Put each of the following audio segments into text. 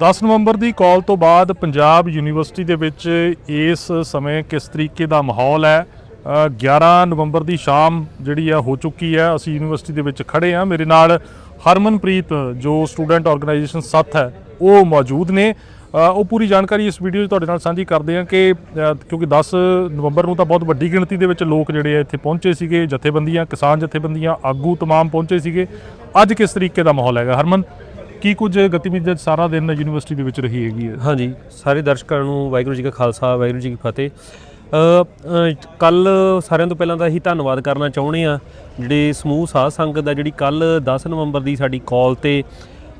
10 ਨਵੰਬਰ ਦੀ ਕਾਲ ਤੋਂ ਬਾਅਦ ਪੰਜਾਬ ਯੂਨੀਵਰਸਿਟੀ ਦੇ ਵਿੱਚ ਇਸ ਸਮੇਂ ਕਿਸ ਤਰੀਕੇ ਦਾ ਮਾਹੌਲ ਹੈ? ਅ, 11 ਨਵੰਬਰ ਦੀ ਸ਼ਾਮ ਜਿਹੜੀ ਆ ਹੋ ਚੁੱਕੀ ਹੈ। ਅਸੀਂ ਯੂਨੀਵਰਸਿਟੀ ਦੇ ਵਿੱਚ ਖੜੇ ਆ ਮੇਰੇ ਨਾਲ ਹਰਮਨਪ੍ਰੀਤ ਜੋ ਸਟੂਡੈਂਟ ਆਰਗੇਨਾਈਜੇਸ਼ਨ ਸੱਤ ਹੈ ਉਹ ਮੌਜੂਦ ਨੇ। ਉਹ ਪੂਰੀ ਜਾਣਕਾਰੀ ਇਸ ਵੀਡੀਓ 'ਚ ਤੁਹਾਡੇ ਨਾਲ ਸਾਂਝੀ ਕਰਦੇ ਹਾਂ ਕਿ ਕਿਉਂਕਿ 10 ਨਵੰਬਰ ਨੂੰ ਤਾਂ ਬਹੁਤ ਵੱਡੀ ਗਿਣਤੀ ਦੇ ਵਿੱਚ ਲੋਕ ਜਿਹੜੇ ਆ ਇੱਥੇ ਪਹੁੰਚੇ ਸੀਗੇ। ਜਥੇਬੰਦੀਆਂ ਕਿਸਾਨ ਜਥੇਬੰਦੀਆਂ ਆਗੂ ਤਮਾਮ ਪਹੁੰਚੇ ਸੀਗੇ। ਅੱਜ ਕਿਸ ਤਰੀਕੇ ਦਾ ਮਾਹੌਲ ਹੈਗਾ? ਹਰਮਨ? ਕੀ ਕੁਝ ਗਤੀਵਿਧੀਆਂ ਸਾਰਾ ਦਿਨ ਯੂਨੀਵਰਸਿਟੀ ਦੇ ਵਿੱਚ ਰਹੀ ਹੈਗੀ ਹੈ? ਹਾਂਜੀ, ਸਾਰੇ ਦਰਸ਼ਕਾਂ ਨੂੰ ਵਾਹਿਗੁਰੂ ਜੀ ਕਾ ਖਾਲਸਾ, ਵਾਹਿਗੁਰੂ ਜੀ ਕੀ ਫਤਿਹ। ਕੱਲ ਸਾਰਿਆਂ ਤੋਂ ਪਹਿਲਾਂ ਤਾਂ ਅਸੀਂ ਧੰਨਵਾਦ ਕਰਨਾ ਚਾਹੁੰਦੇ ਆ ਜਿਹੜੇ ਸਮੂਹ ਸਾਧ ਸੰਗਤ ਦਾ ਜਿਹੜੀ ਕੱਲ 10 ਨਵੰਬਰ ਦੀ ਸਾਡੀ ਕਾਲ ਤੇ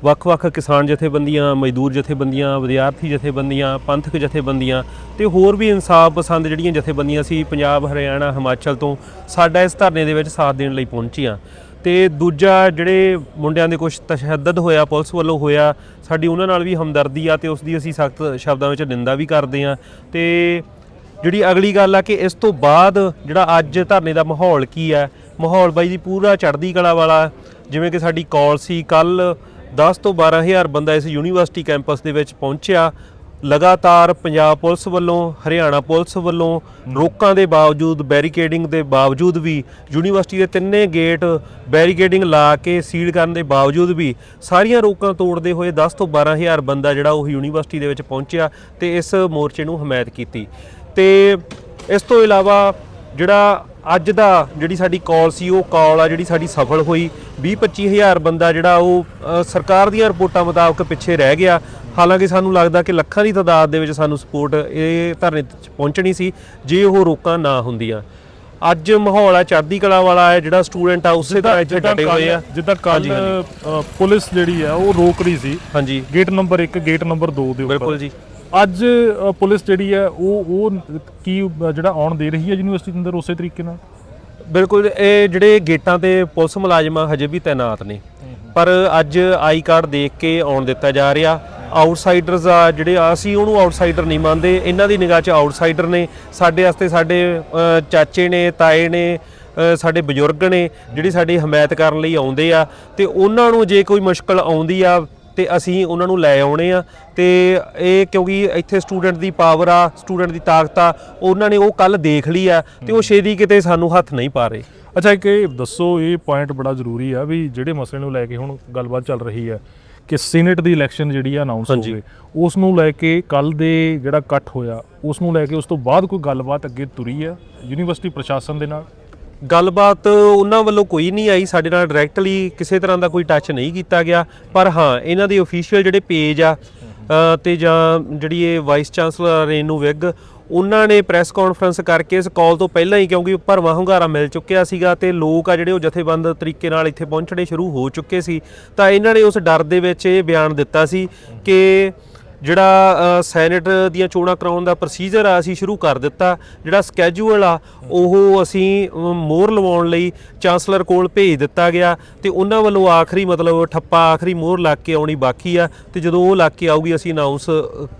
ਵੱਖ-ਵੱਖ ਕਿਸਾਨ ਜਥੇਬੰਦੀਆਂ, ਮਜ਼ਦੂਰ ਜਥੇਬੰਦੀਆਂ, ਵਿਦਿਆਰਥੀ ਜਥੇਬੰਦੀਆਂ, ਪੰਥਕ ਜਥੇਬੰਦੀਆਂ ਤੇ ਹੋਰ ਵੀ ਇਨਸਾਫ ਪਸੰਦ ਜਿਹੜੀਆਂ ਜਥੇਬੰਦੀਆਂ ਸੀ ਪੰਜਾਬ, ਹਰਿਆਣਾ, ਹਿਮਾਚਲ ਤੋਂ ਸਾਡਾ ਇਸ ਧਰਨੇ ਦੇ ਵਿੱਚ ਸਾਥ ਦੇਣ ਲਈ ਪਹੁੰਚੀਆਂ ਤੇ ਦੂਜਾ ਜਿਹੜੇ ਮੁੰਡਿਆਂ ਦੇ ਕੁਝ ਤਸ਼ੱਦਦ ਹੋਇਆ, ਪੁਲਿਸ ਵੱਲੋਂ ਹੋਇਆ, ਸਾਡੀ ਉਹਨਾਂ ਨਾਲ ਵੀ ਹਮਦਰਦੀ ਆ ਤੇ ਉਸ ਦੀ ਅਸੀਂ ਸਖਤ ਸ਼ਬਦਾਂ ਵਿੱਚ ਨਿੰਦਾ ਵੀ ਕਰਦੇ ਆ। ਤੇ ਜਿਹੜੀ ਅਗਲੀ ਗੱਲ ਆ ਕਿ ਇਸ ਤੋਂ ਬਾਅਦ ਜਿਹੜਾ ਅੱਜ ਧਰਨੇ ਦਾ ਮਾਹੌਲ ਕੀ ਹੈ ਮਾਹੌਲ ਬਾਈ ਦੀ ਪੂਰਾ ਚੜ੍ਹਦੀ ਕਲਾ ਵਾਲਾ, ਜਿਵੇਂ ਕਿ ਸਾਡੀ ਕਾਲ ਸੀ ਕੱਲ 10 ਤੋਂ 12000 ਬੰਦਾ ਇਸ ਯੂਨੀਵਰਸਿਟੀ ਕੈਂਪਸ ਦੇ ਵਿੱਚ ਪਹੁੰਚਿਆ ਲਗਾਤਾਰ ਪੰਜਾਬ ਪੁਲਿਸ ਵੱਲੋਂ, ਹਰਿਆਣਾ ਪੁਲਿਸ ਵੱਲੋਂ ਰੋਕਾਂ ਦੇ ਬਾਵਜੂਦ, ਬੈਰੀਕੇਡਿੰਗ ਦੇ ਬਾਵਜੂਦ ਵੀ, ਯੂਨੀਵਰਸਿਟੀ ਦੇ ਤਿੰਨੇ ਗੇਟ ਬੈਰੀਕੇਡਿੰਗ ਲਾ ਕੇ ਸੀਲ ਕਰਨ ਦੇ ਬਾਵਜੂਦ ਵੀ ਸਾਰੀਆਂ ਰੋਕਾਂ ਤੋੜਦੇ ਹੋਏ 10 ਤੋਂ 12000 ਬੰਦਾ ਜਿਹੜਾ ਉਹ ਯੂਨੀਵਰਸਿਟੀ ਦੇ ਵਿੱਚ ਪਹੁੰਚਿਆ ਤੇ ਇਸ ਮੋਰਚੇ ਨੂੰ ਹਮਾਇਤ ਕੀਤੀ। ਤੇ ਇਸ ਤੋਂ ਇਲਾਵਾ ਜਿਹੜਾ ਅੱਜ ਦਾ ਜਿਹੜੀ ਸਾਡੀ ਕਾਲ ਸੀ ਉਹ ਕਾਲ ਆ ਜਿਹੜੀ ਸਾਡੀ ਸਫਲ ਹੋਈ। 20 25000 ਬੰਦਾ ਜਿਹੜਾ ਉਹ ਅ, ਸਰਕਾਰ ਦੀਆਂ ਰਿਪੋਰਟਾਂ ਮੁਤਾਬਕ ਪਿੱਛੇ ਰਹਿ ਗਿਆ। ਹਾਲਾਂਕਿ ਸਾਨੂੰ ਲੱਗਦਾ ਕਿ ਲੱਖਾਂ ਦੀ ਤਾਦਾਦ ਦੇ ਵਿੱਚ ਸਾਨੂੰ ਸਪੋਰਟ ਇਹ ਧਰਨੇ 'ਚ ਪਹੁੰਚਣੀ ਸੀ ਜੇ ਉਹ ਰੋਕਾਂ ਨਾ ਹੁੰਦੀਆਂ। ਅੱਜ ਮਾਹੌਲ ਆ ਚੜ੍ਹਦੀ ਕਲਾ ਵਾਲਾ ਹੈ ਜਿਹੜਾ ਸਟੂਡੈਂਟ ਆ ਉਸੇ ਤਰ੍ਹਾਂ ਇੱਥੇ ਡਟੇ ਹੋਏ ਆ। ਜਿੱਦਾਂ ਕੱਲ ਹਾਂਜੀ। ਪੁਲਿਸ ਜਿਹੜੀ ਆ ਉਹ ਰੋਕ ਰਹੀ ਸੀ। ਹਾਂਜੀ। ਗੇਟ ਨੰਬਰ 1 ਗੇਟ ਨੰਬਰ 2 ਦੇ ਉੱਪਰ। ਬਿਲਕੁਲ ਜੀ। ਅੱਜ ਪੁਲਿਸ ਜਿਹੜੀ ਹੈ ਉਹ ਉਹ ਕੀ ਜਿਹੜਾ ਆਉਣ ਦੇ ਰਹੀ ਹੈ ਯੂਨੀਵਰਸਿਟੀ ਦੇ ਅੰਦਰ ਉਸੇ ਤਰੀਕੇ ਨਾਲ? ਬਿਲਕੁਲ ਇਹ ਜਿਹੜੇ ਗੇਟਾਂ ਤੇ ਪੁਲਿਸ ਮੁਲਾਜ਼ਮ ਹਜੇ ਵੀ ਤਾਇਨਾਤ ਨੇ। ਪਰ ਅੱਜ ਆਈ ਕਾਰਡ ਦੇਖ ਕੇ ਆਉਣ ਦਿੱਤਾ ਜਾ ਰਿਹਾ। ਆਊਟਸਾਈਡਰਸ ਆ ਜਿਹੜੇ ਆ, ਅਸੀਂ ਉਹਨੂੰ ਆਊਟਸਾਈਡਰ ਨਹੀਂ ਮੰਨਦੇ। ਇਹਨਾਂ ਦੀ ਨਿਗਾਹ 'ਚ ਆਊਟਸਾਈਡਰ ਨੇ। ਸਾਡੇ ਵਾਸਤੇ ਸਾਡੇ ਚਾਚੇ ਨੇ ਤਾਏ ਨੇ ਸਾਡੇ ਬਜ਼ੁਰਗ ਨੇ ਜਿਹੜੀ ਸਾਡੀ ਹਮਾਇਤ ਕਰਨ ਲਈ ਆਉਂਦੇ ਆ। ਤੇ ਉਹਨਾਂ ਨੂੰ ਜੇ ਕੋਈ ਮੁਸ਼ਕਲ ਆਉਂਦੀ ਆ ਤੇ ਅਸੀਂ ਉਹਨਾਂ ਨੂੰ ਲੈ ਆਉਣੇ ਆ। ਤੇ ਇਹ ਕਿਉਂਕਿ ਇੱਥੇ ਸਟੂਡੈਂਟ ਦੀ ਪਾਵਰ ਆ ਸਟੂਡੈਂਟ ਦੀ ਤਾਕਤ ਆ ਉਹਨਾਂ ਨੇ ਉਹ ਕੱਲ ਦੇਖ ਲਈ ਆ ਤੇ ਉਹ ਛੇਤੀ ਕਿਤੇ ਸਾਨੂੰ ਹੱਥ ਨਹੀਂ ਪਾ ਰਹੇ। ਅੱਛਾ ਇੱਕ ਇਹ ਦੱਸੋ ਇਹ ਪੁਆਇੰਟ ਬੜਾ ਜ਼ਰੂਰੀ ਆ ਵੀ ਜਿਹੜੇ ਮਸਲੇ ਨੂੰ ਲੈ ਕੇ ਹੁਣ ਗੱਲਬਾਤ ਚੱਲ ਰਹੀ ਹੈ ਕਿ ਸੀਨੇਟ ਦੀ ਇਲੈਕਸ਼ਨ ਜਿਹੜੀ ਆ ਅਨਾਉਂਸ ਹੋ। ਗਈ। ਉਸ ਨੂੰ ਲੈ ਕੇ ਕੱਲ ਦੇ ਜਿਹੜਾ ਇਕੱਠ ਹੋਇਆ ਉਸ ਨੂੰ ਲੈ ਕੇ ਉਸ ਤੋਂ ਬਾਅਦ ਕੋਈ ਗੱਲਬਾਤ ਅੱਗੇ ਤੁਰੀ ਆ ਯੂਨੀਵਰਸਿਟੀ ਪ੍ਰਸ਼ਾਸਨ ਦੇ ਨਾਲ? ਗੱਲਬਾਤ ਉਹਨਾਂ ਵੱਲੋਂ ਕੋਈ ਨਹੀਂ ਆਈ ਸਾਡੇ ਨਾਲ ਡਾਇਰੈਕਟਲੀ ਕਿਸੇ ਤਰ੍ਹਾਂ ਦਾ ਕੋਈ ਟੱਚ ਨਹੀਂ ਕੀਤਾ ਗਿਆ। ਪਰ ਹਾਂ ਇਹਨਾਂ ਦੇ ਅਫੀਸ਼ੀਅਲ ਜਿਹੜੇ ਪੇਜ ਆ ਅ, ਤੇ ਜਾਂ ਜਿਹੜੀ ਇਹ ਵਾਈਸ ਚਾਂਸਲਰ ਰੇਨੂ ਵਿਗ ਉਹਨਾਂ ਨੇ ਪ੍ਰੈਸ ਕਾਨਫਰੰਸ ਕਰਕੇ ਇਸ ਕਾਲ ਤੋਂ ਪਹਿਲਾਂ ਹੀ ਕਿਉਂਕਿ ਭਰਵਾਂ ਹੁੰਗਾਰਾ ਮਿਲ ਚੁੱਕਿਆ ਸੀਗਾ ਤੇ ਲੋਕ ਆ ਜਿਹੜੇ ਉਹ ਜਥੇਬੰਦ ਤਰੀਕੇ ਨਾਲ ਇੱਥੇ ਪਹੁੰਚਣੇ ਸ਼ੁਰੂ ਹੋ ਚੁੱਕੇ ਸੀ। ਤਾਂ ਇਹਨਾਂ ਨੇ ਉਸ ਡਰ ਦੇ ਵਿੱਚ ਇਹ ਬਿਆਨ ਦਿੱਤਾ ਸੀ ਕਿ ਜਿਹੜਾ ਸੈਨੇਟ ਦੀਆਂ ਚੋਣਾਂ ਕਰਾਉਣ ਦਾ ਪ੍ਰੋਸੀਜਰ ਆ ਅਸੀਂ ਸ਼ੁਰੂ ਕਰ ਦਿੱਤਾ। ਜਿਹੜਾ ਸਕੇਜੂਅਲ ਆ ਉਹ ਅਸੀਂ ਅ, ਮੋਹਰ ਲਵਾਉਣ ਲਈ ਚਾਂਸਲਰ ਕੋਲ ਭੇਜ ਦਿੱਤਾ ਗਿਆ ਤੇ ਉਹਨਾਂ ਵੱਲੋਂ ਆਖਰੀ ਮਤਲਬ ਠੱਪਾ ਆਖਰੀ ਮੋਹਰ ਲੱਗ ਕੇ ਆਉਣੀ ਬਾਕੀ ਆ ਤੇ ਜਦੋਂ ਉਹ ਲੱਗ ਕੇ ਆਊਗੀ ਅਸੀਂ ਅਨਾਉਂਸ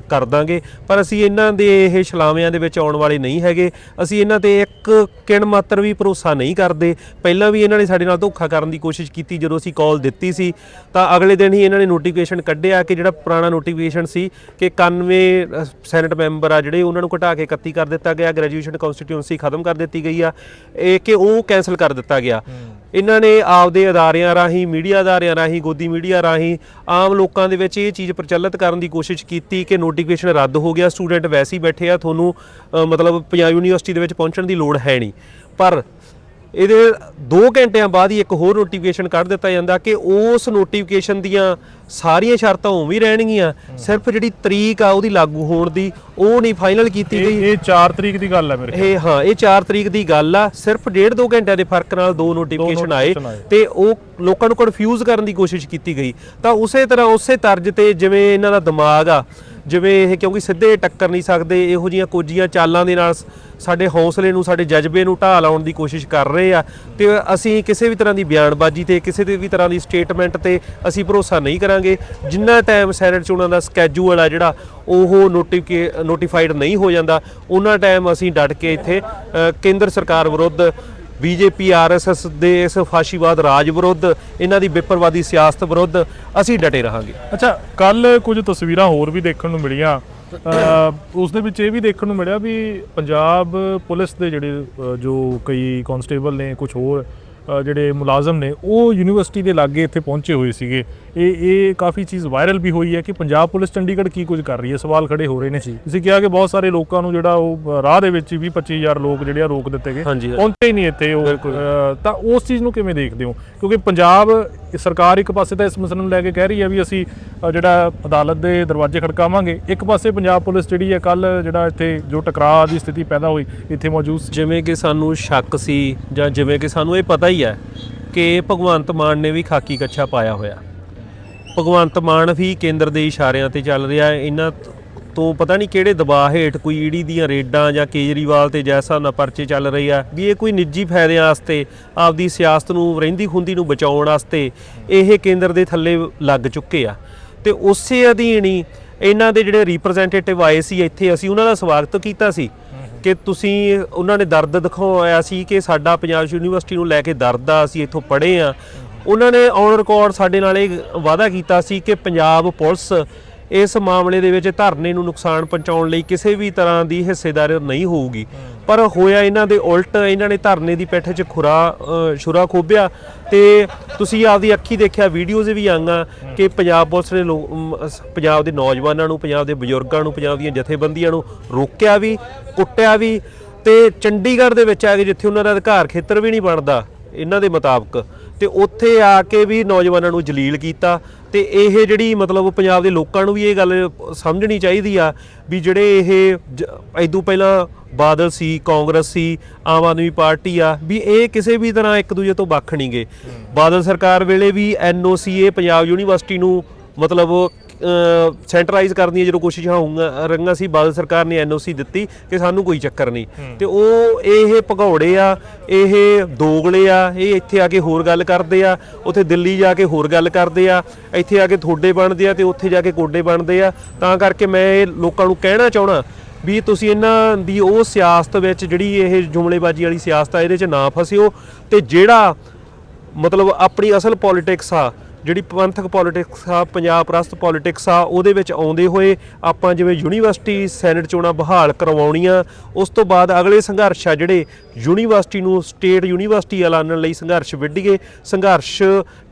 ਕਰ ਦਾਂਗੇ। ਪਰ ਅਸੀਂ ਇਹਨਾਂ ਦੇ ਇਹ ਛਲਾਵਿਆਂ ਦੇ ਵਿੱਚ ਆਉਣ ਵਾਲੇ ਨਹੀਂ ਹੈਗੇ। ਅਸੀਂ ਇਹਨਾਂ ਤੇ ਇੱਕ ਕਿਣ ਮਾਤਰ ਵੀ ਭਰੋਸਾ ਨਹੀਂ ਕਰਦੇ। ਪਹਿਲਾਂ ਵੀ ਇਹਨਾਂ ਨੇ ਸਾਡੇ ਨਾਲ ਧੋਖਾ ਕਰਨ ਦੀ ਕੋਸ਼ਿਸ਼ ਕੀਤੀ ਜਦੋਂ ਅਸੀਂ ਕਾਲ ਦਿੱਤੀ ਸੀ ਤਾਂ ਅਗਲੇ ਦਿਨ ਹੀ ਇਹਨਾਂ ਨੇ ਨੋਟੀਫਿਕੇਸ਼ਨ ਕੱਢਿਆ ਕਿ ਜਿਹੜਾ ਪੁਰਾਣਾ ਨੋਟੀਫਿਕੇਸ਼ਨ ਸੀ ਕਿ 91 ਅ, ਸੈਨੇਟ ਮੈਂਬਰ ਆ ਜਿਹੜੇ ਉਹਨਾਂ ਨੂੰ ਘਟਾ ਕੇ 31 ਕਰ ਦਿੱਤਾ ਗਿਆ ਗ੍ਰੈਜੂਏਸ਼ਨ ਕਨਸਟੀਟਿਊਂਸੀ ਖਤਮ ਕਰ ਦਿੱਤੀ ਗਈ ਆ। ਇਹ ਕਿ ਉਹ ਕੈਨਸਲ ਕਰ ਦਿੱਤਾ ਗਿਆ। ਇਹਨਾਂ ਨੇ ਆਪਦੇ ਅਦਾਰਿਆਂ ਰਾਹੀਂ ਮੀਡੀਆ ਅਦਾਰਿਆਂ ਰਾਹੀਂ ਗੋਦੀ ਮੀਡੀਆ ਰਾਹੀਂ ਆਮ ਲੋਕਾਂ ਦੇ ਵਿੱਚ ਇਹ ਚੀਜ਼ ਪ੍ਰਚਲਿਤ ਕਰਨ ਦੀ ਕੋਸ਼ਿਸ਼ ਕੀਤੀ ਕਿ ਨੋਟੀਫਿਕੇਸ਼ਨ ਰੱਦ ਹੋ ਗਿਆ। ਸਟੂਡੈਂਟ ਵੈਸੇ ਹੀ ਬੈਠੇ ਆ ਤੁਹਾਨੂੰ ਮਤਲਬ ਪੰਜਾਬ ਯੂਨੀਵਰਸਿਟੀ ਦੇ ਵਿੱਚ ਪਹੁੰਚਣ ਦੀ ਲੋੜ ਹੈ ਨਹੀਂ। ਪਰ ਇਹਦੇ 2 ਘੰਟਿਆਂ ਬਾਅਦ ਹੀ ਇੱਕ ਹੋਰ ਨੋਟੀਫਿਕੇਸ਼ਨ ਕੱਢ ਦਿੱਤਾ ਜਾਂਦਾ ਕਿ ਉਸ ਨੋਟੀਫਿਕੇਸ਼ਨ ਦੀਆਂ ਸਾਰੀਆਂ ਸ਼ਰਤਾਂ ਉਵੇਂ ਹੀ ਰਹਿਣਗੀਆਂ। ਸਿਰਫ ਜਿਹੜੀ ਤਰੀਕ ਆ ਉਹਦੀ ਲਾਗੂ ਹੋਣ ਦੀ ਉਹ ਨਹੀਂ ਫਾਈਨਲ ਕੀਤੀ ਗਈ। ਇਹ 4 ਤਰੀਕ ਦੀ ਗੱਲ ਹੈ ਮੇਰੇ ਇਹ ਹਾਂ ਇਹ 4 ਤਰੀਕ ਦੀ ਗੱਲ ਆ। ਸਿਰਫ ਡੇਢ 2 ਘੰਟਿਆਂ ਦੇ ਫ਼ਰਕ ਨਾਲ ਦੋ ਨੋਟੀਫਿਕੇਸ਼ਨ ਆਏ। ਤੇ ਉਹ ਲੋਕਾਂ ਨੂੰ ਕਨਫਿਊਜ਼ ਕਰਨ ਦੀ ਕੋਸ਼ਿਸ਼ ਕੀਤੀ ਗਈ। ਤਾਂ ਉਸੇ ਤਰ੍ਹਾਂ ਉਸੇ ਤਰਜ਼ ਤੇ ਜਿਵੇਂ ਇਹਨਾਂ ਦਾ ਦਿਮਾਗ ਆ ਜਿਵੇਂ ਇਹ ਕਿਉਂਕਿ ਸਿੱਧੇ ਟੱਕਰ ਨਹੀਂ ਸਕਦੇ, ਇਹੋ ਜੀਆਂ ਕੋਜੀਆਂ ਚਾਲਾਂ ਦੇ ਨਾਲ ਸਾਡੇ ਹੌਸਲੇ ਨੂੰ, ਸਾਡੇ ਜਜ਼ਬੇ ਨੂੰ ਢਾਹ ਲਾਉਣ ਦੀ ਕੋਸ਼ਿਸ਼ ਕਰ ਰਹੇ ਆ ਤੇ ਅਸੀਂ ਕਿਸੇ ਵੀ ਤਰ੍ਹਾਂ ਦੀ ਬਿਆਨਬਾਜ਼ੀ ਤੇ, ਕਿਸੇ ਦੇ ਵੀ ਤਰ੍ਹਾਂ ਦੀ ਸਟੇਟਮੈਂਟ ਤੇ ਅਸੀਂ ਭਰੋਸਾ ਨਹੀਂ ਕਰਾਂਗੇ। ਜਿੰਨਾ ਟਾਈਮ ਸੈਨੇਟ ਚੋਣਾਂ ਦਾ ਸਕੇਜੂਲ ਆ ਜਿਹੜਾ ਉਹ ਨੋਟੀਫਾਈਡ ਨਹੀਂ ਹੋ ਜਾਂਦਾ, ਉਹਨਾਂ ਟਾਈਮ ਅਸੀਂ ਡਟ ਕੇ ਇੱਥੇ ਕੇਂਦਰ ਸਰਕਾਰ ਵਿਰੁੱਧ ਬੀਜੇਪੀ, ਆਰਐਸਐਸ ਦੇ ਇਸ ਫਾਸ਼ੀਵਾਦ ਰਾਜ ਵਿਰੁੱਧ, ਇਹਨਾਂ ਦੀ ਵਿਪਰਵਾਦੀ ਸਿਆਸਤ ਵਿਰੁੱਧ ਅਸੀਂ ਡਟੇ ਰਹਾਂਗੇ। ਅੱਛਾ ਕੱਲ ਕੁਝ ਤਸਵੀਰਾਂ ਹੋਰ ਵੀ ਦੇਖਣ ਨੂੰ ਮਿਲੀਆਂ। ਉਸ ਦੇ ਵਿੱਚ ਇਹ ਵੀ ਦੇਖਣ ਨੂੰ ਮਿਲਿਆ ਵੀ ਪੰਜਾਬ ਪੁਲਿਸ ਦੇ ਜਿਹੜੇ ਜੋ ਕਈ ਕਾਂਸਟੇਬਲ ਨੇ, ਕੁਝ ਹੋਰ ਜਿਹੜੇ ਮੁਲਾਜ਼ਮ ਨੇ, ਉਹ ਯੂਨੀਵਰਸਿਟੀ ਦੇ ਲਾਗੇ ਇੱਥੇ ਪਹੁੰਚੇ ਹੋਏ ਸੀਗੇ। ਇਹ ਇਹ ਕਾਫੀ ਚੀਜ਼ ਵਾਇਰਲ ਵੀ ਹੋਈ ਹੈ ਕਿ ਪੰਜਾਬ ਪੁਲਿਸ ਚੰਡੀਗੜ੍ਹ ਕੀ ਕੁਝ ਕਰ ਰਹੀ ਹੈ? ਸਵਾਲ ਖੜੇ ਹੋ ਰਹੇ ਨੇ ਤੁਸੀਂ ਕਿਹਾ ਕਿ ਬਹੁਤ ਸਾਰੇ ਲੋਕਾਂ ਨੂੰ ਜਿਹੜਾ ਉਹ ਰਾਹ ਦੇ ਵਿੱਚ 20 25000 ਲੋਕ ਜਿਹੜੇ ਆ ਰੋਕ ਦਿੱਤੇ ਗਏ। ਪਹੁੰਚੇ ਹੀ ਨਹੀਂ ਇੱਥੇ ਉਹ ਤਾਂ ਉਸ ਚੀਜ਼ ਨੂੰ ਕਿਵੇਂ ਦੇਖਦੇ ਹੋ? ਕਿਉਂਕਿ ਪੰਜਾਬ ਸਰਕਾਰ ਇੱਕ ਪਾਸੇ ਤਾਂ ਇਸ ਮਸਲੇ ਨੂੰ ਲੈ ਕੇ ਕਹਿ ਰਹੀ ਹੈ ਵੀ ਅਸੀਂ ਜਿਹੜਾ ਅਦਾਲਤ ਦੇ ਦਰਵਾਜ਼ੇ ਖੜਕਾਵਾਂਗੇ ਇੱਕ ਪਾਸੇ ਪੰਜਾਬ ਪੁਲਿਸ ਜਿਹੜੀ ਹੈ ਕੱਲ ਜਿਹੜਾ ਇੱਥੇ ਜੋ ਟਕਰਾਅ ਦੀ ਸਥਿਤੀ ਪੈਦਾ ਹੋਈ ਇੱਥੇ ਮੌਜੂਦ ਜਿਵੇਂ ਕਿ ਸਾਨੂੰ ਸ਼ੱਕ ਸੀ ਜਾਂ ਜਿਵੇਂ ਕਿ ਸਾਨੂੰ ਇਹ ਪਤਾ ਹੀ ਹੈ ਕਿ ਭਗਵੰਤ ਮਾਨ ਨੇ ਵੀ ਖਾਕੀ ਕੱਛਾ ਪਾਇਆ ਹੋਇਆ। ਭਗਵੰਤ ਮਾਨ ਵੀ ਕੇਂਦਰ ਦੇ ਇਸ਼ਾਰਿਆਂ ਤੇ ਚੱਲ ਰਿਹਾ ਹੈ। ਇਹਨਾਂ ਤੋਂ ਪਤਾ ਨਹੀਂ ਕਿਹੜੇ ਦਬਾਅ ਹੇਠ ਕੋਈ ਈਡੀ ਦੀਆਂ ਰੇਡਾਂ ਜਾਂ ਕੇਜਰੀਵਾਲ ਤੇ ਜੈਸਾ ਨਾ ਪਰਚੇ ਚੱਲ ਰਹੀ ਆ ਵੀ ਇਹ ਕੋਈ ਨਿੱਜੀ ਫਾਇਦਿਆਂ ਵਾਸਤੇ, ਆਪਦੀ ਸਿਆਸਤ ਨੂੰ, ਰਹਿੰਦੀ ਖੁੰਦੀ ਨੂੰ ਬਚਾਉਣ ਵਾਸਤੇ ਇਹ ਕੇਂਦਰ ਦੇ ਥੱਲੇ ਲੱਗ ਚੁੱਕੇ ਆ। ਤੇ ਉਸੇ ਅਧੀਨ ਹੀ ਇਹਨਾਂ ਦੇ ਜਿਹੜੇ ਰਿਪਰੈਜ਼ੈਂਟੇਟਿਵ ਆਏ ਸੀ ਇੱਥੇ, ਅਸੀਂ ਉਹਨਾਂ ਦਾ ਸਵਾਗਤ ਕੀਤਾ ਸੀ ਕਿ ਤੁਸੀਂ ਉਹਨਾਂ ਨੇ ਦਰਦ ਦਿਖਾਇਆ ਸੀ ਕਿ ਸਾਡਾ ਪੰਜਾਬ ਯੂਨੀਵਰਸਿਟੀ ਨੂੰ ਲੈ ਕੇ ਦਰਦ ਆ, ਅਸੀਂ ਇੱਥੋਂ ਪੜ੍ਹੇ ਆ। ਉਹਨਾਂ ਨੇ ਔਨ ਰਿਕਾਰਡ ਸਾਡੇ ਨਾਲ ਇਹ ਵਾਅਦਾ ਕੀਤਾ ਸੀ ਕਿ ਪੰਜਾਬ ਪੁਲਿਸ ਇਸ ਮਾਮਲੇ ਦੇ ਵਿੱਚ ਧਰਨੇ ਨੂੰ ਨੁਕਸਾਨ ਪਹੁੰਚਾਉਣ ਲਈ ਕਿਸੇ ਵੀ ਤਰ੍ਹਾਂ ਦੀ ਹਿੱਸੇਦਾਰ ਨਹੀਂ ਹੋਊਗੀ। ਪਰ ਹੋਇਆ ਇਹਨਾਂ ਦੇ ਉਲਟ ਇਹਨਾਂ ਨੇ ਧਰਨੇ ਦੀ ਪਿੱਠ 'ਚ ਖੁਰਾ ਅ, ਛੁਰਾ ਖੋਬਿਆ ਤੇ ਤੁਸੀਂ ਆਪਦੀ ਅੱਖੀ ਦੇਖਿਆ ਵੀਡੀਓਜ਼ ਵੀ ਆਈਆਂ ਕਿ ਪੰਜਾਬ ਪੁਲਿਸ ਨੇ ਲੋ- ਪੰਜਾਬ ਦੇ ਨੌਜਵਾਨਾਂ ਨੂੰ ਪੰਜਾਬ ਦੇ ਬਜ਼ੁਰਗਾਂ ਨੂੰ ਪੰਜਾਬ ਦੀਆਂ ਜਥੇਬੰਦੀਆਂ ਨੂੰ ਰੋਕਿਆ ਵੀ ਕੁੱਟਿਆ ਵੀ ਤੇ ਚੰਡੀਗੜ੍ਹ ਦੇ ਵਿੱਚ ਆ ਕੇ ਜਿੱਥੇ ਉਹਨਾਂ ਦਾ ਅਧਿਕਾਰ ਖੇਤਰ ਵੀ ਨਹੀਂ ਬਣਦਾ ਇਹਨਾਂ ਦੇ ਮੁਤਾਬਕ। ਤੇ ਉੱਥੇ ਆ ਕੇ ਵੀ ਨੌਜਵਾਨਾਂ ਨੂੰ ਜਲੀਲ ਕੀਤਾ ਤੇ ਇਹ ਜਿਹੜੀ ਮਤਲਬ ਪੰਜਾਬ ਦੇ ਲੋਕਾਂ ਨੂੰ ਵੀ ਇਹ ਗੱਲ ਸਮਝਣੀ ਚਾਹੀਦੀ ਆ ਵੀ ਜਿਹੜੇ ਇਹ ਐਦੋਂ ਪਹਿਲਾਂ ਬਾਦਲ ਸੀ, ਕਾਂਗਰਸ ਸੀ, ਆਮ ਆਦਮੀ ਪਾਰਟੀ ਆ, ਵੀ ਇਹ ਕਿਸੇ ਵੀ ਤਰ੍ਹਾਂ ਇੱਕ ਦੂਜੇ ਤੋਂ ਵੱਖ ਨਹੀਂ ਗਏ ਬਾਦਲ ਸਰਕਾਰ ਵੇਲੇ ਵੀ ਐਨਓਸੀ ਇਹ ਪੰਜਾਬ ਯੂਨੀਵਰਸਿਟੀ ਨੂੰ ਮਤਲਬ ਸੈਂਟਰਾਈਜ਼ ਕਰਨ ਦੀਆਂ ਜਦੋਂ ਕੋਸ਼ਿਸ਼ਾਂ ਹੋਈਆਂ ਰੰਗਾਂ ਸੀ ਬਾਦਲ ਸਰਕਾਰ ਨੇ ਐਨਓਸੀ ਦਿੱਤੀ ਕਿ ਸਾਨੂੰ ਕੋਈ ਚੱਕਰ ਨਹੀਂ। ਤੇ ਉਹ ਇਹ ਭਗੌੜੇ ਆ ਇਹ ਦੋਗਲੇ ਆ ਇਹ ਇੱਥੇ ਆ ਕੇ ਹੋਰ ਗੱਲ ਕਰਦੇ ਆ ਉੱਥੇ ਦਿੱਲੀ ਜਾ ਕੇ ਹੋਰ ਗੱਲ ਕਰਦੇ ਆ ਇੱਥੇ ਆ ਕੇ ਥੋੜੇ ਬਣਦੇ ਆ ਤੇ ਉੱਥੇ ਜਾ ਕੇ ਕੋਡੇ ਬਣਦੇ ਆ। ਤਾਂ ਕਰਕੇ ਮੈਂ ਇਹ ਲੋਕਾਂ ਨੂੰ ਕਹਿਣਾ ਚਾਹਣਾ ਵੀ ਤੁਸੀਂ ਇਹਨਾਂ ਦੀ ਉਹ ਸਿਆਸਤ ਵਿੱਚ ਜਿਹੜੀ ਇਹ ਜੁਮਲੇਬਾਜ਼ੀ ਵਾਲੀ ਸਿਆਸਤ ਆ ਇਹਦੇ 'ਚ ਨਾ ਫਸਿਓ ਤੇ ਜਿਹੜਾ ਮਤਲਬ ਆਪਣੀ ਅਸਲ ਪੋਲਿਟਿਕਸ ਆ ਜਿਹੜੀ ਪੰਥਕ ਪੋਲਿਟਿਕਸ ਆ, ਪੰਜਾਬ ਪ੍ਰਸਤ ਪੋਲਿਟਿਕਸ ਆ, ਉਹਦੇ ਵਿੱਚ ਆਉਂਦੇ ਹੋਏ ਆਪਾਂ ਜਿਵੇਂ ਯੂਨੀਵਰਸਿਟੀ ਸੈਨੇਟ ਚੋਣਾਂ ਬਹਾਲ ਕਰਵਾਉਣੀਆਂ, ਉਸ ਤੋਂ ਬਾਅਦ ਅਗਲੇ ਸੰਘਰਸ਼ ਆ ਜਿਹੜੇ ਯੂਨੀਵਰਸਿਟੀ ਨੂੰ ਸਟੇਟ ਯੂਨੀਵਰਸਿਟੀ ਐਲਾਨਣ ਲਈ ਸੰਘਰਸ਼ ਵਿੱਢੀਏ, ਸੰਘਰਸ਼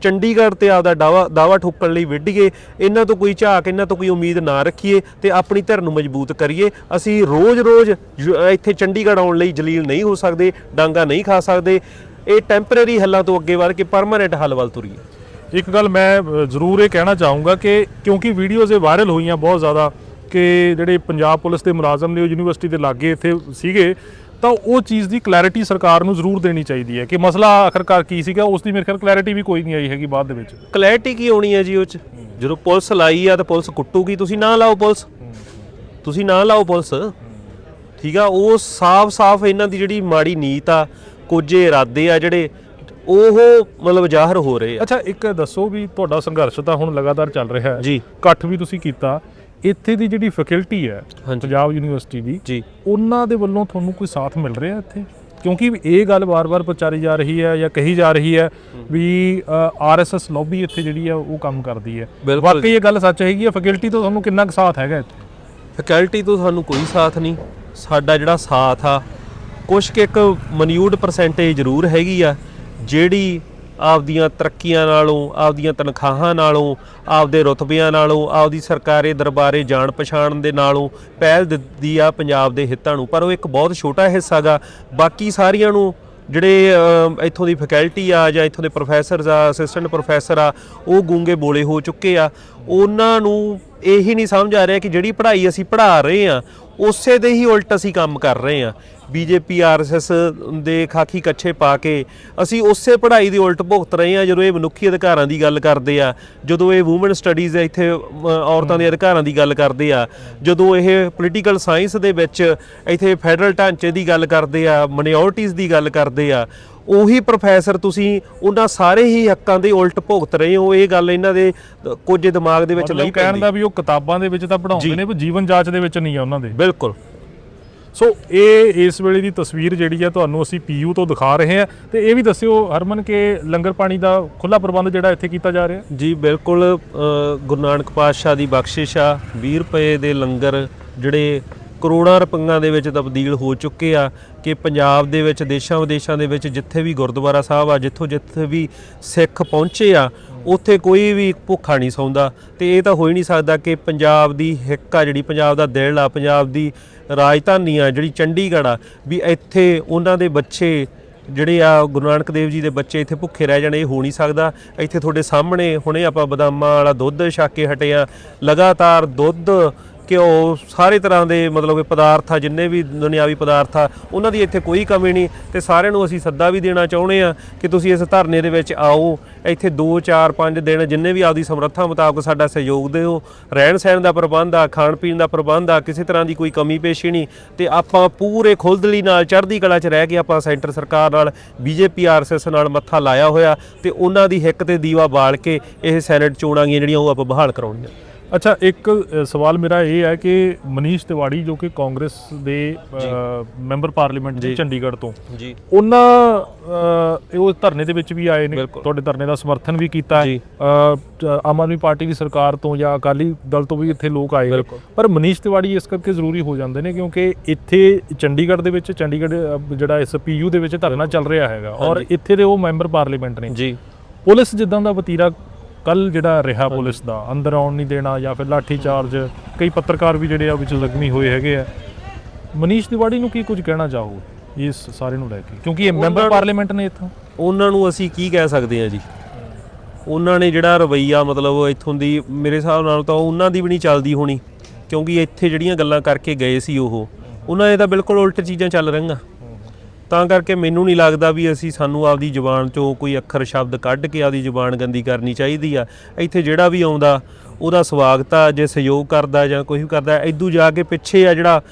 ਚੰਡੀਗੜ੍ਹ ਤੇ ਆਪਦਾ ਦਾਵਾ ਦਾਵਾ ਠੋਕਣ ਲਈ ਵਿੱਢੀਏ, ਇਹਨਾਂ ਤੋਂ ਕੋਈ ਝਾਕ, ਇਹਨਾਂ ਤੋਂ ਕੋਈ ਉਮੀਦ ਨਾ ਰੱਖੀਏ ਤੇ ਆਪਣੀ ਧਿਰ ਨੂੰ ਮਜ਼ਬੂਤ ਕਰੀਏ। ਅਸੀਂ ਰੋਜ਼-ਰੋਜ਼ ਯੂ- ਇੱਥੇ ਚੰਡੀਗੜ੍ਹ ਆਉਣ ਲਈ ਜਲੀਲ ਨਹੀਂ ਹੋ ਸਕਦੇ, ਡਾਂਗਾ ਨਹੀਂ ਖਾ ਸਕਦੇ। ਇਹ ਟੈਂਪਰੇਰੀ ਹੱਲਾਂ ਤੋਂ ਅੱਗੇ ਵਧ ਕੇ ਪਰਮਾਨੈਂਟ ਹੱਲ ਵੱਲ ਤੁਰੀਏ। ਇੱਕ ਗੱਲ ਮੈਂ ਜ਼ਰੂਰ ਇਹ ਕਹਿਣਾ ਚਾਹੂੰਗਾ ਕਿ ਕਿਉਂਕਿ ਵੀਡੀਓਜ਼ ਇਹ ਵਾਇਰਲ ਹੋਈਆਂ ਬਹੁਤ ਜ਼ਿਆਦਾ ਕਿ ਜਿਹੜੇ ਪੰਜਾਬ ਪੁਲਿਸ ਦੇ ਮੁਲਾਜ਼ਮ ਨੇ, ਉਹ ਯੂਨੀਵਰਸਿਟੀ ਦੇ ਲਾਗੇ ਇੱਥੇ ਸੀਗੇ, ਤਾਂ ਉਹ ਚੀਜ਼ ਦੀ ਕਲੈਰਿਟੀ ਸਰਕਾਰ ਨੂੰ ਜ਼ਰੂਰ ਦੇਣੀ ਚਾਹੀਦੀ ਹੈ ਕਿ ਮਸਲਾ ਆਖਰਕਾਰ ਕੀ ਸੀਗਾ, ਉਸ ਦੀ ਮੇਰੇ ਖਿਆਲ ਕਲੈਰਿਟੀ ਵੀ ਕੋਈ ਨਹੀਂ ਆਈ ਹੈਗੀ ਬਾਅਦ ਦੇ ਵਿੱਚ। ਕਲੈਰਿਟੀ ਕੀ ਹੋਣੀ ਹੈ ਜੀ ਉਹ ਚ? ਜਦੋਂ ਪੁਲਿਸ ਲਾਈ ਆ ਤਾਂ ਪੁਲਿਸ ਕੁੱਟੂਗੀ, ਤੁਸੀਂ ਨਾ ਲਾਓ ਪੁਲਿਸ। ਤੁਸੀਂ ਨਾ ਲਾਓ ਪੁਲਿਸ। ਠੀਕ ਆ, ਉਹ ਸਾਫ਼-ਸਾਫ਼ ਇਹਨਾਂ ਦੀ ਜਿਹੜੀ ਮਾੜੀ ਨੀਤ ਆ, ਕੋਝੇ ਇਰਾਦੇ ਆ ਜਿਹੜੇ ਉਹ ਮਤਲਬ ਜ਼ਾਹਰ ਹੋ ਰਹੇ ਆ। ਅੱਛਾ ਇੱਕ ਦੱਸੋ ਵੀ ਤੁਹਾਡਾ ਸੰਘਰਸ਼ ਤਾਂ ਹੁਣ ਲਗਾਤਾਰ ਚੱਲ ਰਿਹਾ ਹੈ। ਜੀ। ਇਕੱਠ ਵੀ ਤੁਸੀਂ ਕੀਤਾ। ਇੱਥੇ ਦੀ ਜਿਹੜੀ ਫੈਕਲਟੀ ਹੈ ਹਾਂਜੀ। ਪੰਜਾਬ ਯੂਨੀਵਰਸਿਟੀ ਦੀ ਜੀ। ਉਹਨਾਂ ਦੇ ਵੱਲੋਂ ਤੁਹਾਨੂੰ ਕੋਈ ਸਾਥ ਮਿਲ ਰਿਹਾ ਇੱਥੇ? ਕਿਉਂਕਿ ਇਹ ਗੱਲ ਵਾਰ-ਵਾਰ ਪ੍ਰਚਾਰੀ ਜਾ ਰਹੀ ਹੈ ਜਾਂ ਕਹੀ ਜਾ ਰਹੀ ਹੈ ਵੀ ਆਰਐਸਐਸ ਲੌਬੀ ਇੱਥੇ ਜਿਹੜੀ ਹੈ ਉਹ ਕੰਮ ਕਰਦੀ ਹੈ। ਬਿਲਕੁਲ ਵਾਕਈ ਇਹ ਗੱਲ ਸੱਚ ਹੈਗੀ ਹੈ ਫੈਕਲਟੀ ਤੋਂ ਤੁਹਾਨੂੰ ਕਿੰਨਾ ਕੁ ਸਾਥ ਹੈਗਾ ਇੱਥੇ? ਫੈਕਲਟੀ ਤੋਂ ਸਾਨੂੰ ਕੋਈ ਸਾਥ ਨਹੀਂ। ਸਾਡਾ ਜਿਹੜਾ ਸਾਥ ਆ ਕੁਛ ਕੁ ਇੱਕ ਮਨਿਊਡ ਪਰਸੈਂਟੇਜ ਜ਼ਰੂਰ ਹੈਗੀ ਆ। ਜਿਹੜੀ ਆਪਦੀਆਂ ਤਰੱਕੀਆਂ ਨਾਲੋਂ, ਆਪਦੀਆਂ ਤਨਖਾਹਾਂ ਨਾਲੋਂ, ਆਪਦੇ ਰੁਤਬਿਆਂ ਨਾਲੋਂ, ਆਪਦੀ ਸਰਕਾਰੀ ਦਰਬਾਰੇ ਜਾਣ ਪਛਾਣ ਦੇ ਨਾਲੋਂ ਪਹਿਲ ਦਿੱਤੀ ਆ ਪੰਜਾਬ ਦੇ ਹਿੱਤਾਂ ਨੂੰ। ਪਰ ਉਹ ਇੱਕ ਬਹੁਤ ਛੋਟਾ ਹਿੱਸਾ ਗਾ। ਬਾਕੀ ਸਾਰੀਆਂ ਨੂੰ ਜਿਹੜੇ ਇੱਥੋਂ ਦੀ ਫੈਕਲਟੀ ਆ ਜਾਂ ਇੱਥੋਂ ਦੇ ਪ੍ਰੋਫੈਸਰਸ ਆ, ਅਸਿਸਟੈਂਟ ਪ੍ਰੋਫੈਸਰ ਆ, ਉਹ ਗੂੰਗੇ ਬੋਲੇ ਹੋ ਚੁੱਕੇ ਆ। ਉਹਨਾਂ ਨੂੰ ਇਹ ਹੀ ਨਹੀਂ ਸਮਝ ਆ ਰਿਹਾ ਕਿ ਜਿਹੜੀ ਪੜ੍ਹਾਈ ਅਸੀਂ ਪੜ੍ਹਾ ਰਹੇ ਆ, ਉਸੇ ਦੇ ਹੀ ਉਲਟ ਅਸੀਂ ਕੰਮ ਕਰ ਰਹੇ ਆ। ਬੀਜੇਪੀ ਆਰਐਸਐਸ ਦੇ ਖਾਕੀ ਕੱਛੇ ਪਾ ਕੇ ਅਸੀਂ ਉਸੇ ਪੜ੍ਹਾਈ ਦੀ ਉਲਟ ਭੁਗਤ ਰਹੇ ਆ ਜਦੋਂ ਇਹ ਮਨੁੱਖੀ ਅਧਿਕਾਰਾਂ ਦੀ ਗੱਲ ਕਰਦੇ ਆ ਜਦੋਂ ਇਹ ਔਮਨ ਸਟੱਡੀਜ਼ ਇੱਥੇ ਅਮ, ਔਰਤਾਂ ਦੇ ਅਧਿਕਾਰਾਂ ਦੀ ਗੱਲ ਕਰਦੇ ਆ ਜਦੋਂ ਇਹ ਪੋਲੀਟੀਕਲ ਸਾਇੰਸ ਦੇ ਵਿੱਚ ਇੱਥੇ ਫੈਡਰਲ ਢਾਂਚੇ ਦੀ ਗੱਲ ਕਰਦੇ ਆ ਮਿਨੋਰਟੀਜ਼ ਦੀ ਗੱਲ ਕਰਦੇ ਆ ਉਹੀ ਪ੍ਰੋਫੈਸਰ ਤੁਸੀਂ ਉਹਨਾਂ ਸਾਰੇ ਹੀ ਹੱਕਾਂ ਦੇ ਉਲਟ ਭੁਗਤ ਰਹੇ ਹੋ ਇਹ ਗੱਲ ਇਹਨਾਂ ਦੇ ਕੁਝ ਦਿਮਾਗ ਦੇ ਵਿੱਚ ਨਹੀਂ ਕਹਿਣ ਪੈਂਦੀ ਦਾ ਵੀ ਉਹ ਕਿਤਾਬਾਂ ਦੇ ਵਿੱਚ ਤਾਂ ਪੜਾਉਂਦੇ। ਨੇ ਪਰ ਜੀਵਨ ਜਾਂਚ ਦੇ ਵਿੱਚ ਨਹੀਂ ਆ ਉਹਨਾਂ ਦੇ। ਬਿਲਕੁਲ। ਸੋ ਇਹ ਇਸ ਵੇਲੇ ਦੀ ਤਸਵੀਰ ਜਿਹੜੀ ਹੈ ਤੁਹਾਨੂੰ ਅਸੀਂ ਪੀਯੂ ਤੋਂ ਦਿਖਾ ਰਹੇ ਹਾਂ ਤੇ ਇਹ ਵੀ ਦੱਸਿਓ ਹਰਮਨ ਕਿ ਲੰਗਰ ਪਾਣੀ ਦਾ ਖੁੱਲਾ ਪ੍ਰਬੰਧ ਜਿਹੜਾ ਇੱਥੇ ਕੀਤਾ ਜਾ ਰਿਹਾ। ਜੀ, ਬਿਲਕੁਲ ਗੁਰੂ ਨਾਨਕ ਪਾਤਸ਼ਾਹ ਦੀ ਬਖਸ਼ਿਸ਼ ਆ। 20 ਰੁਪਏ ਦੇ ਲੰਗਰ ਜਿਹੜੇ ਕਰੋੜਾਂ ਰੁਪਈਆਂ ਦੇ ਵਿੱਚ ਤਬਦੀਲ ਹੋ ਚੁੱਕੇ ਆ ਕਿ ਪੰਜਾਬ ਦੇ ਵਿੱਚ, ਦੇਸ਼ਾਂ ਵਿਦੇਸ਼ਾਂ ਦੇ ਵਿੱਚ ਜਿੱਥੇ ਵੀ ਗੁਰਦੁਆਰਾ ਸਾਹਿਬ ਆ, ਜਿੱਥੋਂ ਜਿੱਥੇ ਵੀ ਸਿੱਖ ਪਹੁੰਚੇ ਆ, ਉੱਥੇ ਕੋਈ ਵੀ ਭੁੱਖਾ ਨਹੀਂ ਸੌਂਦਾ। ਤੇ ਇਹ ਤਾਂ ਹੋ ਹੀ ਨਹੀਂ ਸਕਦਾ ਕਿ ਪੰਜਾਬ ਦੀ ਹਿੱਕ ਆ, ਜਿਹੜੀ ਪੰਜਾਬ ਦਾ ਦਿਲ ਆ, ਪੰਜਾਬ ਦੀ ਰਾਜਧਾਨੀ ਆ ਜਿਹੜੀ ਚੰਡੀਗੜ੍ਹ ਆ, ਵੀ ਇੱਥੇ ਉਹਨਾਂ ਦੇ ਬੱਚੇ ਜਿਹੜੇ ਆ, ਗੁਰੂ ਨਾਨਕ ਦੇਵ ਜੀ ਦੇ ਬੱਚੇ ਇੱਥੇ ਭੁੱਖੇ ਰਹਿ ਜਾਣ, ਇਹ ਹੋ ਨਹੀਂ ਸਕਦਾ। ਇੱਥੇ ਤੁਹਾਡੇ ਸਾਹਮਣੇ ਹੁਣੇ ਆਪਾਂ ਬਦਾਮਾਂ ਵਾਲਾ ਦੁੱਧ ਛਕ ਕੇ ਹਟੇ ਆ। ਲਗਾਤਾਰ ਦੁੱਧ ਘਿਓ ਸਾਰੇ ਤਰ੍ਹਾਂ ਦੇ ਮਤਲਬ ਕਿ ਪਦਾਰਥ ਆ, ਜਿੰਨੇ ਵੀ ਦੁਨਿਆਵੀ ਪਦਾਰਥ ਆ, ਉਹਨਾਂ ਦੀ ਇੱਥੇ ਕੋਈ ਕਮੀ ਨਹੀਂ। ਤੇ ਸਾਰਿਆਂ ਨੂੰ ਅਸੀਂ ਸੱਦਾ ਵੀ ਦੇਣਾ ਚਾਹੁੰਦੇ ਆ ਕਿ ਤੁਸੀਂ ਇਸ ਧਰਨੇ ਦੇ ਵਿੱਚ ਆਓ। ਇੱਥੇ 2 4 5 ਦਿਨ ਜਿੰਨੇ ਵੀ ਆਪਦੀ ਸਮਰੱਥਾ ਮੁਤਾਬਕ ਸਾਡਾ ਸਹਿਯੋਗ ਦਿਓ। ਰਹਿਣ ਸਹਿਣ ਦਾ ਪ੍ਰਬੰਧ ਆ, ਖਾਣ ਪੀਣ ਦਾ ਪ੍ਰਬੰਧ ਆ, ਕਿਸੇ ਤਰ੍ਹਾਂ ਦੀ ਕੋਈ ਕਮੀ ਪੇਸ਼ੀ ਨਹੀਂ। ਤੇ ਆਪਾਂ ਪੂਰੇ ਖੁੱਲਦਲੀ ਨਾਲ ਚੜ੍ਹਦੀ ਕਲਾ 'ਚ ਰਹਿ ਕੇ ਆਪਾਂ ਸੈਂਟਰ ਸਰਕਾਰ ਨਾਲ ਬੀਜੇਪੀ ਆਰਐਸਐਸ ਨਾਲ ਮੱਥਾ ਲਾਇਆ ਹੋਇਆ। ਤੇ ਉਹਨਾਂ ਦੀ ਹਿੱਕ ਤੇ ਦੀਵਾ ਬਾਲ ਕੇ ਇਹ ਸੈਨੇਟ ਚੋਣਾਂ ਗੀਆਂ ਜਿਹੜੀਆਂ ਉਹ ਆਪਾਂ ਬਹਾਲ ਕਰਾਉਣੀਆਂ। ਅੱਛਾ ਇੱਕ ਅ, ਸਵਾਲ ਮੇਰਾ ਇਹ ਹੈ ਕਿ ਮਨੀਸ਼ ਤਿਵਾੜੀ ਜੋ ਕਿ ਕਾਂਗਰਸ ਦੇ ਅ, ਮੈਂਬਰ ਪਾਰਲੀਮੈਂਟ ਦੇ ਚੰਡੀਗੜ੍ਹ ਤੋਂ ਜੀ ਉਹਨਾਂ ਅ, ਇਹ ਉਹ ਧਰਨੇ ਦੇ ਵਿੱਚ ਵੀ ਆਏ ਨੇ ਬਿਲਕੁਲ। ਤੁਹਾਡੇ ਧਰਨੇ ਦਾ ਸਮਰਥਨ ਵੀ ਕੀਤਾ ਹੈ ਜੀ। ਅ, ਚ- ਆਮ ਆਦਮੀ ਪਾਰਟੀ ਦੀ ਸਰਕਾਰ ਤੋਂ ਜਾਂ ਅਕਾਲੀ ਦਲ ਤੋਂ ਵੀ ਇੱਥੇ ਲੋਕ ਆਏ ਨੇ। ਬਿਲਕੁਲ। ਪਰ ਮਨੀਸ਼ ਤਿਵਾੜੀ ਇਸ ਕਰਕੇ ਜ਼ਰੂਰੀ ਹੋ ਜਾਂਦੇ ਨੇ ਕਿਉਂਕਿ ਇੱਥੇ ਚੰਡੀਗੜ੍ਹ ਦੇ ਵਿੱਚ ਚੰਡੀਗੜ੍ਹ ਅ, ਜਿਹੜਾ ਇਸ ਪੀਯੂ ਦੇ ਵਿੱਚ ਧਰਨਾ ਚੱਲ ਰਿਹਾ ਹੈਗਾ ਔਰ। ਇੱਥੇ ਦੇ ਉਹ ਮੈਂਬਰ ਪਾਰਲੀਮੈਂਟ ਨੇ ਜੀ ਪੁਲਿਸ ਜਿੱਦਾਂ ਦਾ ਵਤੀਰਾ ਕੱਲ ਜਿਹੜਾ ਰਿਹਾ ਪੁਲਿਸ ਦਾ ਅੰਦਰ ਆਉਣ ਨਹੀਂ ਦੇਣਾ ਜਾਂ ਫਿਰ ਲਾਠੀ ਚਾਰਜ ਕਈ ਪੱਤਰਕਾਰ ਵੀ ਜਿਹੜੇ ਆ ਵਿੱਚ ਜ਼ਖਮੀ ਹੋਏ ਹੈਗੇ ਆ। ਮਨੀਸ਼ ਤਿਵਾੜੀ ਨੂੰ ਕੀ ਕੁਝ ਕਹਿਣਾ ਚਾਹੋ ਇਸ ਸਾਰੇ ਨੂੰ ਲੈ ਕੇ? ਕਿਉਂਕਿ ਇਹ ਮੈਂਬਰ ਪਾਰਲੀਮੈਂਟ ਨੇ ਇੱਥੋਂ। ਉਹਨਾਂ ਨੂੰ ਅਸੀਂ ਕੀ ਕਹਿ ਸਕਦੇ ਹਾਂ ਜੀ? ਉਹਨਾਂ ਨੇ ਜਿਹੜਾ ਰਵਈਆ ਮਤਲਬ ਇੱਥੋਂ ਦੀ ਮੇਰੇ ਹਿਸਾਬ ਨਾਲ ਤਾਂ ਉਹਨਾਂ ਦੀ ਵੀ ਨਹੀਂ ਚੱਲਦੀ ਹੋਣੀ ਕਿਉਂਕਿ ਇੱਥੇ ਜਿਹੜੀਆਂ ਗੱਲਾਂ ਕਰਕੇ ਗਏ ਸੀ ਉਹ। ਉਹਨਾਂ ਦੇ ਤਾਂ ਬਿਲਕੁਲ ਉਲਟ ਚੀਜ਼ਾਂ ਚੱਲ ਰਹੀਆਂ। ਤਾਂ ਕਰਕੇ ਮੈਨੂੰ ਨਹੀਂ ਲੱਗਦਾ ਵੀ ਅਸੀਂ ਸਾਨੂੰ ਆਪਦੀ ਜ਼ੁਬਾਨ ਚੋਂ ਕੋਈ ਅੱਖਰ, ਸ਼ਬਦ ਕੱਢ ਕੇ ਆਪਦੀ ਜ਼ੁਬਾਨ ਗੰਦੀ ਕਰਨੀ ਚਾਹੀਦੀ ਆ। ਇੱਥੇ ਜਿਹੜਾ ਵੀ ਆਉਂਦਾ, ਉਹਦਾ ਸਵਾਗਤ ਆ, ਜੇ ਸਹਿਯੋਗ ਕਰਦਾ ਜਾਂ ਕੋਈ ਵੀ ਕਰਦਾ ਇਦੋਂ ਜਾ ਕੇ ਪਿੱਛੇ ਆ ਜਿਹੜਾ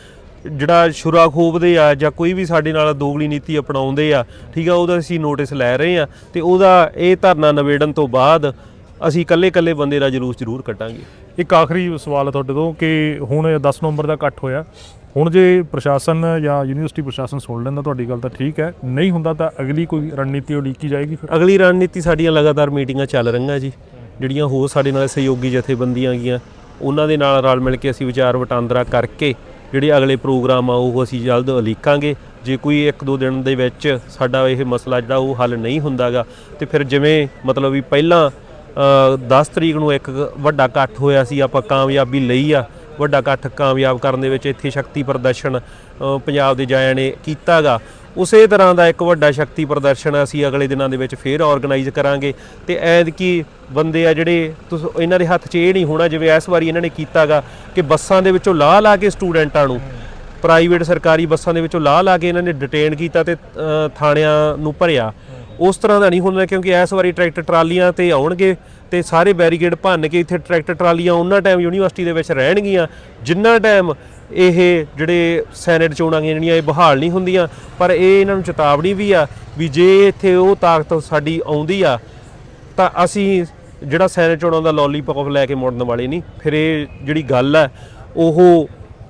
ਜਿਹੜਾ ਸ਼ੁਰਾ ਖੋਬਦੇ ਆ ਜਾਂ ਕੋਈ ਵੀ ਸਾਡੇ ਨਾਲ ਦੋਗਲੀ ਨੀਤੀ ਅਪਣਾਉਂਦੇ ਆ, ਠੀਕ ਆ, ਉਹਦਾ ਅਸੀਂ ਨੋਟਿਸ ਲੈ ਰਹੇ ਆ ਤੇ ਉਹਦਾ ਇਹ ਧਰਨਾ ਨਿਬੇੜਨ ਤੋਂ ਬਾਅਦ ਅਸੀਂ ਇਕੱਲੇ-ਇਕੱਲੇ ਬੰਦੇ ਦਾ ਜਲੂਸ ਜ਼ਰੂਰ ਕੱਢਾਂਗੇ। ਇੱਕ ਆਖਰੀ ਸਵਾਲ ਹੈ ਤੁਹਾਡੇ ਤੋਂ ਕਿ ਹੁਣ ਇਹ 10 ਨਵੰਬਰ ਦਾ ਇਕੱਠ ਹੋਇਆ ਹੁਣ ਜੇ ਪ੍ਰਸ਼ਾਸਨ ਜਾਂ ਯੂਨੀਵਰਸਿਟੀ ਪ੍ਰਸ਼ਾਸਨ ਸੁਣ ਲੈਂਦਾ ਤੁਹਾਡੀ ਗੱਲ ਤਾਂ ਠੀਕ ਹੈ ਨਹੀਂ ਹੁੰਦਾ ਤਾਂ ਅਗਲੀ ਕੋਈ ਰਣਨੀਤੀ ਉਲੀਕੀ ਜਾਏਗੀ ਫਿਰ? ਅਗਲੀ ਰਣਨੀਤੀ ਸਾਡੀਆਂ ਲਗਾਤਾਰ ਮੀਟਿੰਗਾਂ ਚੱਲ ਰਹੀਆਂ ਜੀ ਜਿਹੜੀਆਂ ਹੋਰ ਸਾਡੇ ਨਾਲ ਸਹਿਯੋਗੀ ਜਥੇਬੰਦੀਆਂ ਗੀਆਂ ਉਹਨਾਂ ਦੇ ਨਾਲ ਰਲ ਮਿਲ ਕੇ ਅਸੀਂ ਵਿਚਾਰ ਵਟਾਂਦਰਾ ਕਰਕੇ ਜਿਹੜੇ ਅਗਲੇ ਪ੍ਰੋਗਰਾਮ ਆ ਉਹ ਅਸੀਂ ਜਲਦ ਉਲੀਕਾਂਗੇ। ਜੇ ਕੋਈ ਇੱਕ ਦੋ ਦਿਨ ਦੇ ਵਿੱਚ ਸਾਡਾ ਇਹ ਮਸਲਾ ਜਿਹੜਾ ਉਹ ਹੱਲ ਨਹੀਂ ਹੁੰਦਾਗਾ ਤੇ ਫਿਰ ਜਿਵੇਂ ਮਤਲਬ ਵੀ ਪਹਿਲਾਂ ਅ, 10 ਤਰੀਕ ਨੂੰ ਇੱਕ ਵੱਡਾ ਇਕੱਠ ਹੋਇਆ ਸੀ ਆਪਾਂ ਕਾਮਯਾਬੀ ਲਈ ਆ ਵੱਡਾ ਇਕੱਠ ਕਾਮਯਾਬ ਕਰਨ ਦੇ ਵਿੱਚ ਇੱਥੇ ਸ਼ਕਤੀ ਪ੍ਰਦਰਸ਼ਨ ਪੰਜਾਬ ਦੇ ਜਾਇਆਂ ਨੇ ਕੀਤਾਗਾ। ਉਸੇ ਤਰ੍ਹਾਂ ਦਾ ਇੱਕ ਵੱਡਾ ਸ਼ਕਤੀ ਪ੍ਰਦਰਸ਼ਨ ਅਸੀਂ ਅਗਲੇ ਦਿਨਾਂ ਦੇ ਵਿੱਚ ਫੇਰ ਆਰਗੇਨਾਈਜ਼ ਕਰਾਂਗੇ ਤੇ ਐਤਕੀ ਬੰਦੇ ਆ ਜਿਹੜੇ ਤੁਸ- ਇਹਨਾਂ ਦੇ ਹੱਥ 'ਚ ਇਹ ਨਹੀਂ ਹੋਣਾ ਜਿਵੇਂ ਇਸ ਵਾਰੀ ਇਹਨਾਂ ਨੇ ਕੀਤਾਗਾ ਕਿ ਬੱਸਾਂ ਦੇ ਵਿੱਚੋਂ ਲਾਹ ਲਾ ਕੇ ਸਟੂਡੈਂਟਾਂ ਨੂੰ। ਪ੍ਰਾਈਵੇਟ ਸਰਕਾਰੀ ਬੱਸਾਂ ਦੇ ਵਿੱਚੋਂ ਲਾਹ ਲਾ ਕੇ ਇਹਨਾਂ ਨੇ ਡਿਟੇਨ ਕੀਤਾ ਤੇ ਥਾਣਿਆਂ ਨੂੰ ਭਰਿਆ। ਉਸ ਤਰ੍ਹਾਂ ਦਾ ਨਹੀਂ ਹੁੰਦਾ ਕਿਉਂਕਿ ਇਸ ਵਾਰੀ ਟਰੈਕਟਰ ਟਰਾਲੀਆਂ ਤੇ ਆਉਣਗੇ। ਤੇ ਸਾਰੇ ਬੈਰੀਕੇਡ ਭੰਨ ਕੇ ਇੱਥੇ ਟਰੈਕਟਰ ਟਰਾਲੀਆਂ ਉਹਨਾਂ ਟਾਈਮ ਯੂਨੀਵਰਸਿਟੀ ਦੇ ਵਿੱਚ ਰਹਿਣਗੀਆਂ, ਜਿੰਨਾ ਟਾਈਮ ਇਹ ਜਿਹੜੇ ਸੈਨੇਟ ਚੋਣਾਂ ਜਿਹੜੀਆਂ, ਇਹ ਬਹਾਲ ਨਹੀਂ ਹੁੰਦੀਆਂ, ਪਰ ਇਹ ਇਹਨਾਂ ਨੂੰ ਚੇਤਾਵਨੀ ਵੀ ਆ ਵੀ ਜੇ ਇੱਥੇ ਉਹ ਤਾਕਤ ਸਾਡੀ ਆਉਂਦੀ ਆ, ਤਾਂ ਅਸੀਂ ਜਿਹੜਾ ਸੈਨੇਟ ਚੋਣਾਂ ਦਾ ਲੋਲੀਪੌਪ ਲੈ ਕੇ ਮੁੜਨ ਵਾਲੇ ਨਹੀਂ। ਫਿਰ ਇਹ ਜਿਹੜੀ ਗੱਲ ਆ, ਉਹ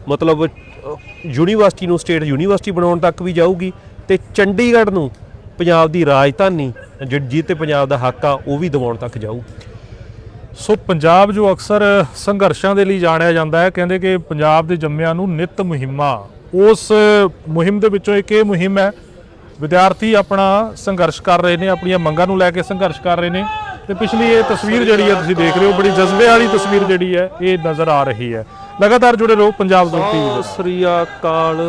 ਮਤਲਬ ਯੂਨੀਵਰਸਿਟੀ ਨੂੰ ਸਟੇਟ ਯੂਨੀਵਰਸਿਟੀ ਬਣਾਉਣ ਤੱਕ ਵੀ ਜਾਊਗੀ ਤੇ ਚੰਡੀਗੜ੍ਹ ਨੂੰ ਪੰਜਾਬ ਦੀ ਰਾਜਧਾਨੀ, ਜਿ- ਤੇ ਪੰਜਾਬ ਦਾ ਹੱਕ ਆ, ਉਹ ਵੀ ਦਿਵਾਉਣ ਤੱਕ ਜਾਊ। ਸੋ ਪੰਜਾਬ ਜੋ ਅਕਸਰ ਸੰਘਰਸ਼ਾਂ ਦੇ ਲਈ ਜਾਣਿਆ ਜਾਂਦਾ ਹੈ ਕਹਿੰਦੇ ਕਿ ਪੰਜਾਬ ਦੇ ਜੰਮਿਆਂ ਨੂੰ ਨਿਤ ਮੁਹਿੰਮਾਂ। ਉਸ ਮੁਹਿੰਮ ਦੇ ਵਿੱਚੋਂ ਇੱਕ ਇਹ ਮੁਹਿੰਮ ਹੈ ਵਿਦਿਆਰਥੀ ਆਪਣਾ ਸੰਘਰਸ਼ ਕਰ ਰਹੇ ਨੇ ਆਪਣੀਆਂ ਮੰਗਾਂ ਨੂੰ ਲੈ ਕੇ ਸੰਘਰਸ਼ ਕਰ ਰਹੇ ਨੇ। ਤੇ ਪਿਛਲੀ ਇਹ ਤਸਵੀਰ ਜਿਹੜੀ ਹੈ ਤੁਸੀਂ ਦੇਖ ਰਹੇ ਹੋ ਬੜੀ ਜਜ਼ਬੇ ਵਾਲੀ ਤਸਵੀਰ ਜਿਹੜੀ ਹੈ ਇਹ ਨਜ਼ਰ ਆ ਰਹੀ ਹੈ। ਲਗਾਤਾਰ ਜੁੜੇ ਰਹੋ ਪੰਜਾਬ ਤੋਂ ਸ੍ਰੀ ਅਕਾਲ।